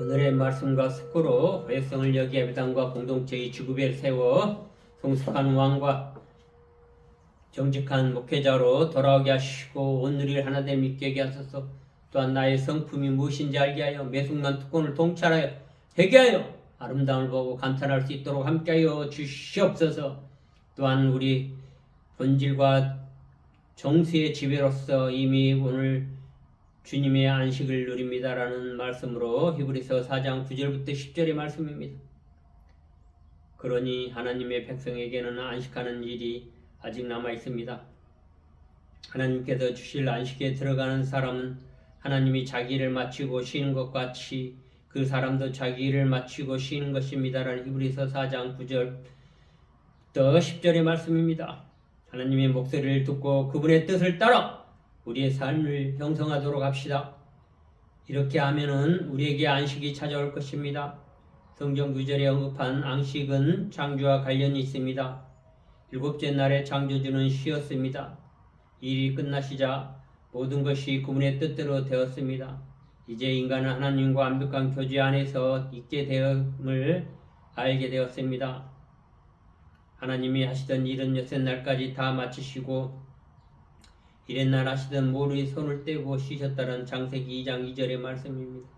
오늘의 말씀과 숙고로 회성을 여기 예배당과 공동체의 지구비를 세워 성숙한 왕과 정직한 목회자로 돌아오게 하시고 오늘을 하나됨 믿게 하게 하소서. 또한 나의 성품이 무엇인지 알게 하여 매순간 특권을 통찰하여 회개하여 아름다움을 보고 감탄할 수 있도록 함께하여 주시옵소서. 또한 우리 본질과 정수의 지배로서 이미 오늘 주님의 안식을 누립니다라는 말씀으로 히브리서 4장 9절부터 10절의 말씀입니다. 그러니 하나님의 백성에게는 안식하는 일이 아직 남아 있습니다. 하나님께서 주실 안식에 들어가는 사람은 하나님이 자기를 마치고 쉬는 것 같이 그 사람도 자기 일을 마치고 쉬는 것입니다라는 히브리서 4장 9절 또 10절의 말씀입니다. 하나님의 목소리를 듣고 그분의 뜻을 따라 우리의 삶을 형성하도록 합시다. 이렇게 하면은 우리에게 안식이 찾아올 것입니다. 성경 구절에 언급한 안식은 창조와 관련이 있습니다. 일곱째 날에 창조주는 쉬었습니다. 일이 끝나시자 모든 것이 그분의 뜻대로 되었습니다. 이제 인간은 하나님과 완벽한 교제 안에서 있게 되음을 알게 되었습니다. 하나님이 하시던 일은 여섯 날까지 다 마치시고 이랬날 하시던 모르의 손을 떼고 쉬셨다는 장세기 2장 2절의 말씀입니다.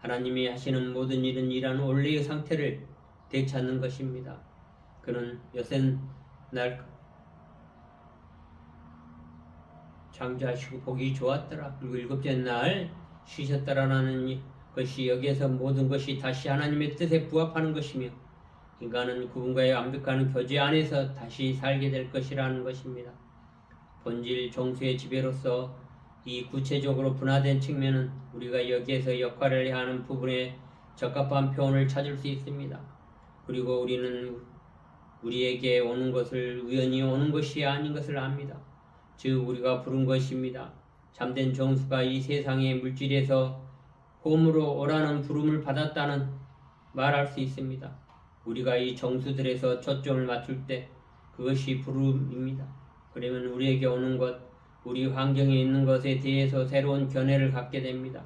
하나님이 하시는 모든 일은 이러한 원래의 상태를 되찾는 것입니다. 그는 여섯 날 창조하시고 보기 좋았더라. 그리고 일곱째 날 쉬셨더라라는 것이 여기에서 모든 것이 다시 하나님의 뜻에 부합하는 것이며 인간은 그분과의 완벽한 교제 안에서 다시 살게 될 것이라는 것입니다. 본질 정수의 지배로서 이 구체적으로 분화된 측면은 우리가 여기에서 역할을 해야 하는 부분에 적합한 표현을 찾을 수 있습니다. 그리고 우리는 우리에게 오는 것을 우연히 오는 것이 아닌 것을 압니다. 즉 우리가 부른 것입니다. 잠든 정수가 이 세상의 물질에서 홈으로 오라는 부름을 받았다는 말할 수 있습니다. 우리가 이 정수들에서 초점을 맞출 때 그것이 부름입니다. 그러면 우리에게 오는 것, 우리 환경에 있는 것에 대해서 새로운 견해를 갖게 됩니다.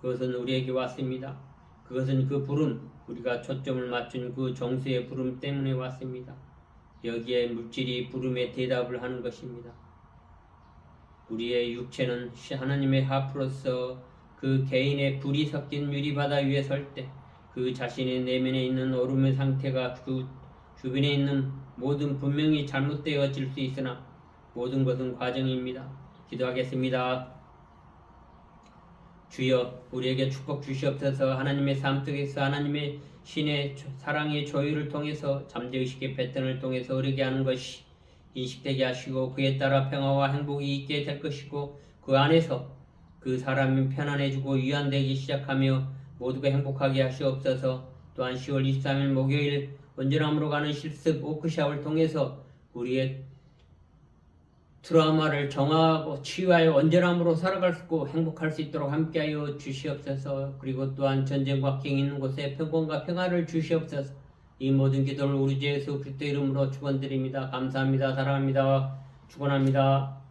그것은 우리에게 왔습니다. 그것은 그 부름, 우리가 초점을 맞춘 그 정수의 부름 때문에 왔습니다. 여기에 물질이 부름에 대답을 하는 것입니다. 우리의 육체는 하나님의 하프로서 그 개인의 불이 섞인 유리바다 위에 설 때 그 자신의 내면에 있는 얼음의 상태가 그 주변에 있는 모든 분명히 잘못되어질 수 있으나 모든 것은 과정입니다. 기도하겠습니다. 주여 우리에게 축복 주시옵소서 하나님의 삶 속에서 하나님의 신의 사랑의 조율을 통해서 잠재의식의 패턴을 통해서 흐르게 하는 것이 인식되게 하시고 그에 따라 평화와 행복이 있게 될 것이고 그 안에서 그 사람이 편안해지고 위안되기 시작하며 모두가 행복하게 하시옵소서 또한 10월 23일 목요일 원전함으로 가는 실습 오크샵을 통해서 우리의 트라우마를 정하고 치유하여 온전함으로 살아갈 수 있고 행복할 수 있도록 함께하여 주시옵소서. 그리고 또한 전쟁과 경 있는 곳에 평온과 평화를 주시옵소서. 이 모든 기도를 우리 주 예수 그리스도 이름으로 축원드립니다. 감사합니다. 사랑합니다. 축원합니다